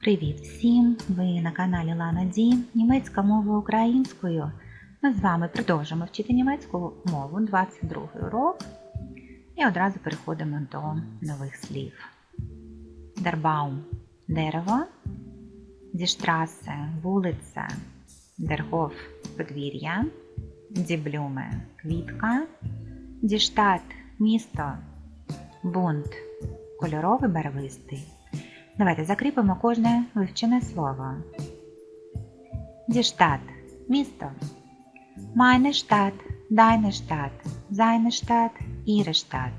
Привіт всім! Ви на каналі Лана Ді, німецька мова українською. Ми з вами продовжимо вчити німецьку мову 22 урок і одразу переходимо до нових слів. Baum – дерево, Die Straße – вулиця, Hof – подвір'я, Blume – квітка, Stadt – місто, Bunt – кольоровий барвистий. Давайте закріпимо кожне вивчене слово. Stadt – місто. Deine Stadt, seine Stadt.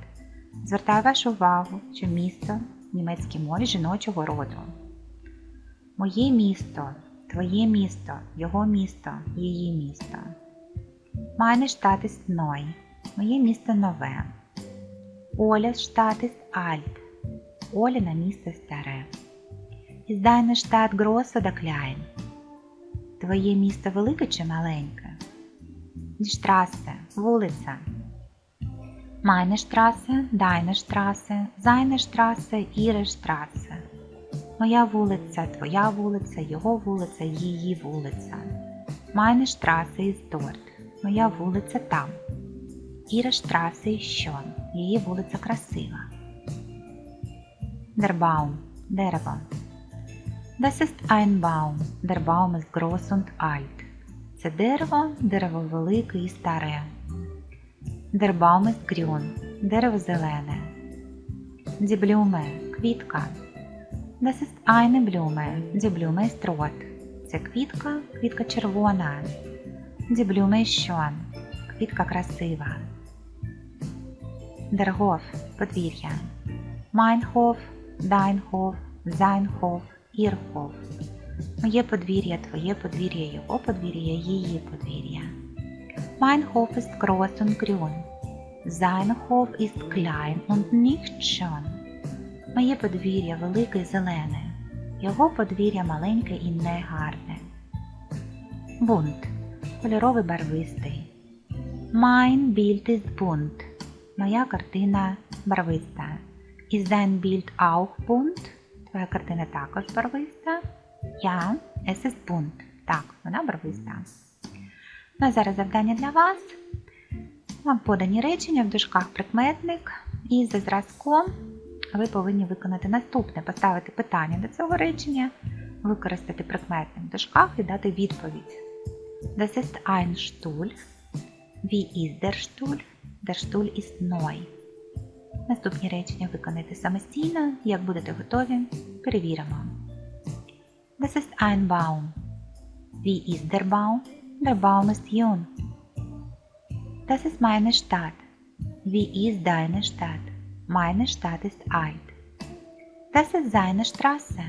Звертаю вашу увагу, що місто в німецькій мові жіночого роду. Моє місто, твоє місто, його місто, її місто. Meine Stadt ist. Моє місто нове. Оля Stadt ist alt. Оліна місто старе. Ist deine Stadt groß oder klein? Твоє місто велике чи маленьке? Straße – вулиця. Meine Straße, deine Straße, seine Straße, ihre Straße. Моя вулиця, твоя вулиця, його вулиця, її вулиця. Meine Straße ist dort. Моя вулиця там. Ihre Straße ist schön. Її вулиця красива. Der Baum – дерево. Das ist ein Baum. Der Baum ist groß und alt. Це дерево, дерево велике і старе. Der Baum ist grün. Дерево зелене. Die Blume – квітка. Das ist eine Blume. Die Blume ist rot. Це квітка, квітка червона. Die Blume ist schön. Квітка красива. Der Hof – подвір'я. Mein Hof, Hof, ihr Hof. Моє подвір'я, твоє подвір'я, його подвір'я, її подвір'я. Mein Hof ist groß und grün. Sein und nicht. Моє подвір'я велике і зелене. Його подвір'я маленьке і негарне. Бунт. Кольоровий барвистий. Mein Bild ist bunt. Моя картина барвиста. Ist dein Bild auch bunt? Твоя картина також барвиста. Ja, es ist bunt. Так, вона барвиста. Ну а зараз завдання для вас. Вам подані речення в дужках прикметник. І за зразком ви повинні виконати наступне: поставити питання до цього речення, використати прикметник в дужках і дати відповідь. Das ist ein Stuhl. Wie ist der Stuhl? Der Stuhl ist neu. Наступні речення виконайте самостійно. Як будете готові, перевіримо. Das ist ein Baum. Wie ist der Baum? Der Baum ist jung. Das ist meine Stadt. Wie ist deine Stadt? Meine Stadt ist alt. Das ist seine Straße.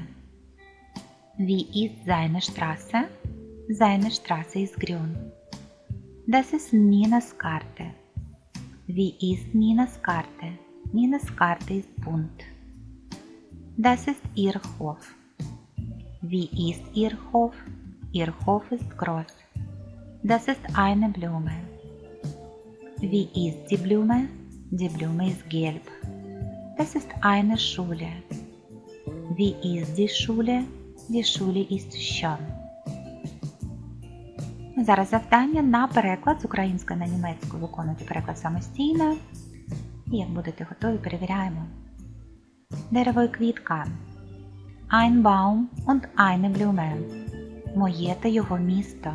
Wie ist seine Straße? Seine Straße ist grün. Das ist Ninas Karte. Wie ist Ninas Karte? Ninas Karte ist bunt. Das ist ihr Hof. Wie ist ihr Hof? Ihr Hof ist groß. Das ist eine Blume. Wie ist die Blume? Die Blume ist gelb. Das ist eine Schule. Wie ist die Schule? Die Schule ist schön. Зараз завдання на переклад з української на німецьку. Виконуйте переклад самостійно. Як будете готові, перевіряємо. Дерево і квітка. Ein Baum und eine Blume. Моє та його місто.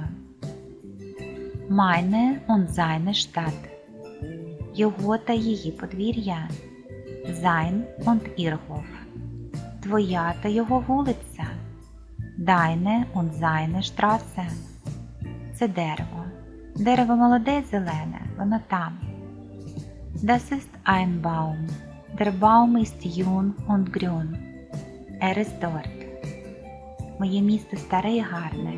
Meine und seine Stadt. Його та її подвір'я. Sein und ihr Hof. Твоя та його вулиця. Deine und seine Straße. Це дерево. Дерево молоде зелене, воно там. Das ist ein Baum. Der Baum ist jung und grün. Er ist dort. Моє місто старе і гарне.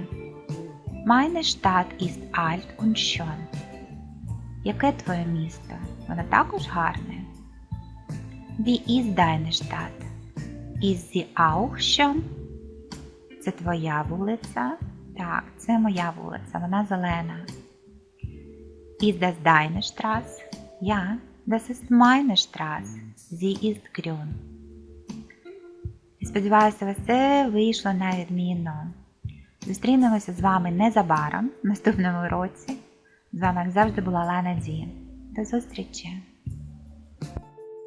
Meine Stadt ist alt und schön. Яке твоє місто? Воно також гарне. Wie ist deine Stadt? Ist sie auch schön? Це твоя вулиця? Так, це моя вулиця, вона зелена. Ist das deine Straße? Ja, das ist meine Straße. Sie ist grün. Сподіваюся, все вийшло на відмінно. Зустрінемося з вами незабаром в наступному році. З вами, як завжди, була Лана Ді. До зустрічі!